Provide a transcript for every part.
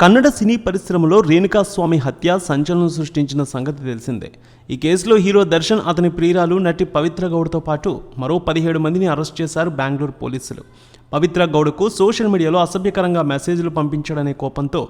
కన్నడ సినీ పరిశ్రమలో రేణుకాస్వామి హత్య సంచలనం సృష్టించిన సంగతి తెలిసిందే. ఈ కేసులో హీరో దర్శన్ అతని ప్రియురాలు నటి పవిత్ర గౌడ్తో పాటు మరో పదిహేడు మందిని అరెస్ట్ చేశారు బెంగళూరు పోలీసులు. పవిత్ర గౌడ్కు సోషల్ మీడియాలో అసభ్యకరంగా మెసేజ్లు పంపించాడనే కోపంతో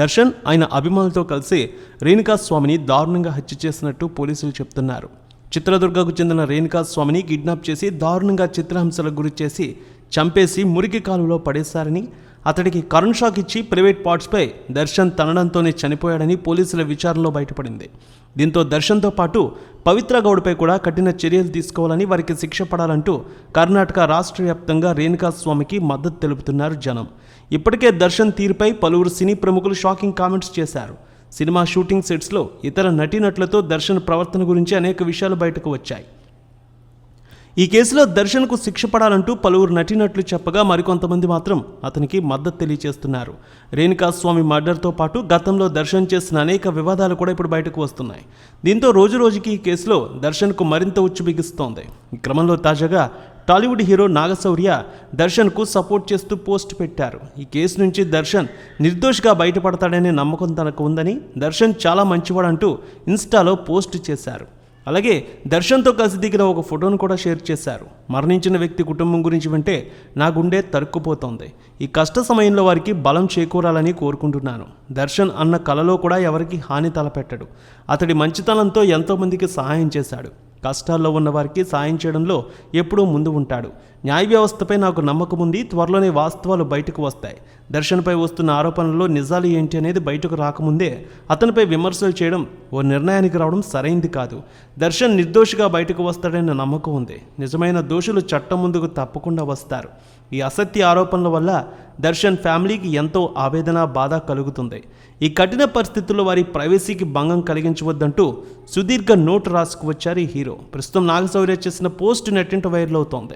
దర్శన్ ఆయన అభిమానులతో కలిసి రేణుకాస్వామిని దారుణంగా హత్య చేసినట్టు పోలీసులు చెప్తున్నారు. చిత్రదుర్గకు చెందిన రేణుకాస్వామిని కిడ్నాప్ చేసి దారుణంగా చిత్రహింసలకు గురి చేసి చంపేసి మురికి కాలువలో పడేశారని అతడికి కరుణ్ షాక్ ఇచ్చి ప్రైవేట్ పార్ట్స్పై దర్శన్ తనడంతోనే చనిపోయాడని పోలీసుల విచారణలో బయటపడింది. దీంతో దర్శన్తో పాటు పవిత్ర గౌడ్పై కూడా కఠిన చర్యలు తీసుకోవాలని వారికి శిక్ష పడాలంటూ కర్ణాటక రాష్ట్ర వ్యాప్తంగా రేణుకా స్వామికి మద్దతు తెలుపుతున్నారు జనం. ఇప్పటికే దర్శన్ తీరుపై పలువురు సినీ ప్రముఖులు షాకింగ్ కామెంట్స్ చేశారు. సినిమా షూటింగ్ సెట్స్లో ఇతర నటీనటులతో దర్శన్ ప్రవర్తన గురించి అనేక విషయాలు బయటకు వచ్చాయి. ఈ కేసులో దర్శన్కు శిక్ష పడాలంటూ పలువురు నటినట్లు చెప్పగా మరికొంతమంది మాత్రం అతనికి మద్దతు తెలియజేస్తున్నారు. రేణుకాస్వామి మర్డర్తో పాటు గతంలో దర్శన్ చేసిన అనేక వివాదాలు కూడా ఇప్పుడు బయటకు వస్తున్నాయి. దీంతో రోజు రోజుకి ఈ కేసులో దర్శన్కు మరింత ఉచ్చు బిగిస్తోంది. ఈ క్రమంలో తాజాగా టాలీవుడ్ హీరో నాగశౌర్య దర్శన్కు సపోర్ట్ చేస్తూ పోస్ట్ పెట్టారు. ఈ కేసు నుంచి దర్శన్ నిర్దోషిగా బయటపడతాడనే నమ్మకం తనకు ఉందని దర్శన్ చాలా మంచివాడంటూ ఇన్స్టాలో పోస్ట్ చేశారు. అలాగే దర్శన్తో కలిసి దిగిన ఒక ఫోటోను కూడా షేర్ చేశారు. మరణించిన వ్యక్తి కుటుంబం గురించి వింటే నా గుండె తరుక్కుపోతోంది. ఈ కష్ట సమయంలో వారికి బలం చేకూరాలని కోరుకుంటున్నాను. దర్శన్ అన్న కలలో కూడా ఎవరికి హాని తలపెట్టడు. అతడి మంచితనంతో ఎంతోమందికి సహాయం చేశాడు. కష్టాల్లో ఉన్న వారికి సాయం చేయడంలో ఎప్పుడూ ముందు ఉంటాడు. న్యాయ వ్యవస్థపై నాకు నమ్మకం ఉంది త్వరలోనే వాస్తవాలు బయటకు వస్తాయి. దర్శన్పై వస్తున్న ఆరోపణల్లో నిజాలు ఏంటి అనేది బయటకు రాకముందే అతనిపై విమర్శలు చేయడం ఓ నిర్ణయానికి రావడం సరైంది కాదు. దర్శన్ నిర్దోషిగా బయటకు వస్తాడనే నమ్మకం ఉంది. నిజమైన దోషులు చట్టం ముందుకు తప్పకుండా వస్తారు. ఈ అసత్య ఆరోపణల వల్ల దర్శన్ ఫ్యామిలీకి ఎంతో ఆవేదన బాధ కలుగుతుంది. ఈ కఠిన పరిస్థితుల్లో వారి ప్రైవసీకి భంగం కలిగించవద్దంటూ సుదీర్ఘ నోటు రాసుకువచ్చారు ఈ హీరో. ప్రస్తుతం నాగశౌర్య చేసిన పోస్ట్ నెట్టింట వైరల్ అవుతోంది.